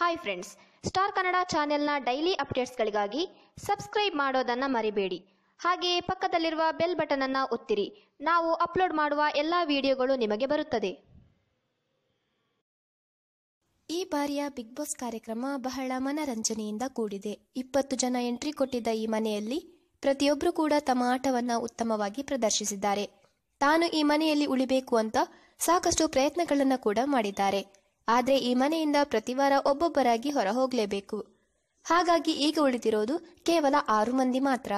Hi friends star Kannada ಚಾನೆಲ್ನ daily ಅಪ್ಡೇಟ್ಸ್ಗಳಿಗಾಗಿ subscribe ಮಾಡೋದನ್ನು ಮರಿಬೇಡಿ. ಹಾಗೆಯೇ ಪಕ್ಕದಲ್ಲಿರುವ ಬೆಲ್ ಬಟನ್ ಅನ್ನು ಒತ್ತಿರಿ. ನಾವು ಅಪ್ಲೋಡ್ ಮಾಡುವ ಎಲ್ಲ ವಿಡಿಯೋಗಳು ನಿಮಗೆ ಬರುತ್ತದೆ. ಈ ಬಾರಿಯ ಬಿಗ್ ಬಾಸ್ ಕಾರ್ಯಕ್ರಮ ಬಹಳ ಮನರಂಜನೆಯಿಂದ ಕೂಡಿದೆ. ಇಪ್ಪತ್ತು ಜನ ಎಂಟ್ರಿ ಕೊಟ್ಟಿದ್ದ ಈ ಮನೆಯಲ್ಲಿ ಪ್ರತಿಯೊಬ್ಬರು ಕೂಡ ತಮ್ಮ ಆಟವನ್ನು ಉತ್ತಮವಾಗಿ ಪ್ರದರ್ಶಿಸಿದ್ದಾರೆ. ತಾನು ಈ ಮನೆಯಲ್ಲಿ ಉಳಿಬೇಕು ಅಂತ ಸಾಕಷ್ಟು ಪ್ರಯತ್ನಗಳನ್ನು ಕೂಡ ಮಾಡಿದ್ದಾರೆ. ಆದರೆ ಈ ಮನೆಯಿಂದ ಪ್ರತಿವಾರ ಒಬ್ಬೊಬ್ಬರಾಗಿ ಹೊರ ಹೋಗಲೇಬೇಕು ಹಾಗಾಗಿ ಈಗ ಉಳಿದಿರೋದು ಕೇವಲ ಆರು ಮಂದಿ ಮಾತ್ರ.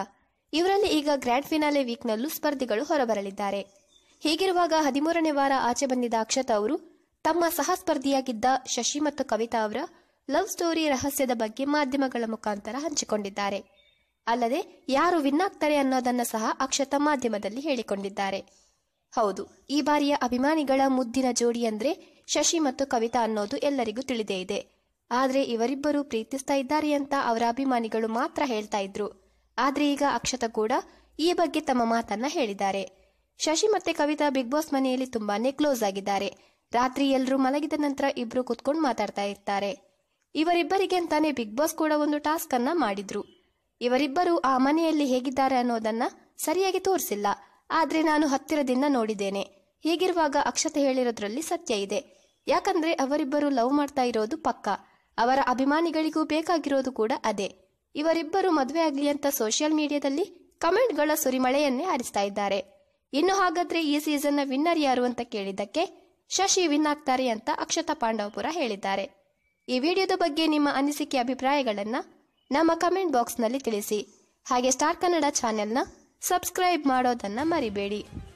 ಇವರಲ್ಲಿ ಈಗ ಗ್ರ್ಯಾಂಡ್ ಫಿನಾಲೆ ವೀಕ್ನಲ್ಲೂ ಸ್ಪರ್ಧಿಗಳು ಹೊರಬರಲಿದ್ದಾರೆ. ಹೀಗಿರುವಾಗ ಹದಿಮೂರನೇ ವಾರ ಆಚೆ ಬಂದಿದ್ದ ಅಕ್ಷತ ಅವರು, ತಮ್ಮ ಸಹ ಸ್ಪರ್ಧಿಯಾಗಿದ್ದ ಶಶಿ ಮತ್ತು ಕವಿತಾ ಅವರ ಲವ್ ಸ್ಟೋರಿ ರಹಸ್ಯದ ಬಗ್ಗೆ ಮಾಧ್ಯಮಗಳ ಮುಖಾಂತರ ಹಂಚಿಕೊಂಡಿದ್ದಾರೆ. ಅಲ್ಲದೆ ಯಾರು ವಿನ್ ಆಗ್ತಾರೆ ಅನ್ನೋದನ್ನ ಸಹ ಅಕ್ಷತಾ ಮಾಧ್ಯಮದಲ್ಲಿ ಹೇಳಿಕೊಂಡಿದ್ದಾರೆ. ಹೌದು, ಈ ಬಾರಿಯ ಅಭಿಮಾನಿಗಳ ಮುದ್ದಿನ ಜೋಡಿ ಅಂದ್ರೆ ಶಶಿ ಮತ್ತು ಕವಿತಾ ಅನ್ನೋದು ಎಲ್ಲರಿಗೂ ತಿಳಿದೇ ಇದೆ. ಆದರೆ ಇವರಿಬ್ಬರು ಪ್ರೀತಿಸ್ತಾ ಇದ್ದಾರೆ ಅಂತ ಅವರ ಅಭಿಮಾನಿಗಳು ಮಾತ್ರ ಹೇಳ್ತಾ ಇದ್ರು. ಆದರೆ ಈಗ ಅಕ್ಷತ ಕೂಡ ಈ ಬಗ್ಗೆ ತಮ್ಮ ಮಾತನ್ನ ಹೇಳಿದ್ದಾರೆ. ಶಶಿ ಮತ್ತೆ ಕವಿತಾ ಬಿಗ್ ಬಾಸ್ ಮನೆಯಲ್ಲಿ ತುಂಬಾನೇ ಕ್ಲೋಸ್ ಆಗಿದ್ದಾರೆ. ರಾತ್ರಿ ಎಲ್ಲರೂ ಮಲಗಿದ ನಂತರ ಇಬ್ರು ಕುತ್ಕೊಂಡು ಮಾತಾಡ್ತಾ ಇರ್ತಾರೆ. ಇವರಿಬ್ಬರಿಗೆ ಅಂತಾನೆ ಬಿಗ್ ಬಾಸ್ ಕೂಡ ಒಂದು ಟಾಸ್ಕ್ ಅನ್ನ ಮಾಡಿದ್ರು. ಇವರಿಬ್ಬರು ಆ ಮನೆಯಲ್ಲಿ ಹೇಗಿದ್ದಾರೆ ಅನ್ನೋದನ್ನ ಸರಿಯಾಗಿ ತೋರಿಸಿಲ್ಲ. ಆದ್ರೆ ನಾನು ಹತ್ತಿರದಿಂದ ನೋಡಿದ್ದೇನೆ. ಹೀಗಿರುವಾಗ ಅಕ್ಷತೆ ಹೇಳಿರೋದ್ರಲ್ಲಿ ಸತ್ಯ ಇದೆ. ಯಾಕಂದ್ರೆ ಅವರಿಬ್ಬರು ಲವ್ ಮಾಡ್ತಾ ಇರೋದು ಪಕ್ಕ. ಅವರ ಅಭಿಮಾನಿಗಳಿಗೂ ಬೇಕಾಗಿರೋದು ಕೂಡ ಅದೇ. ಇವರಿಬ್ಬರು ಮದುವೆ ಆಗ್ಲಿ ಅಂತ ಸೋಷಿಯಲ್ ಮೀಡಿಯಾದಲ್ಲಿ ಕಮೆಂಟ್ಗಳ ಸುರಿಮಳೆಯನ್ನೇ ಹಾರಿಸ್ತಾ ಇದ್ದಾರೆ. ಇನ್ನು ಹಾಗಾದ್ರೆ ಈ ಸೀಸನ್ನ ವಿನ್ನರ್ ಯಾರು ಅಂತ ಕೇಳಿದ್ದಕ್ಕೆ ಶಶಿ ವಿನ್ ಆಗ್ತಾರೆ ಅಂತ ಅಕ್ಷತಾ ಪಾಂಡವಪುರ ಹೇಳಿದ್ದಾರೆ. ಈ ವಿಡಿಯೋದ ಬಗ್ಗೆ ನಿಮ್ಮ ಅನಿಸಿಕೆ ಅಭಿಪ್ರಾಯಗಳನ್ನ ನಮ್ಮ ಕಮೆಂಟ್ ಬಾಕ್ಸ್ನಲ್ಲಿ ತಿಳಿಸಿ. ಹಾಗೆ ಸ್ಟಾರ್ ಕನ್ನಡ ಚಾನೆಲ್ನ ಸಬ್ಸ್ಕ್ರೈಬ್ ಮಾಡೋದನ್ನ ಮರಿಬೇಡಿ.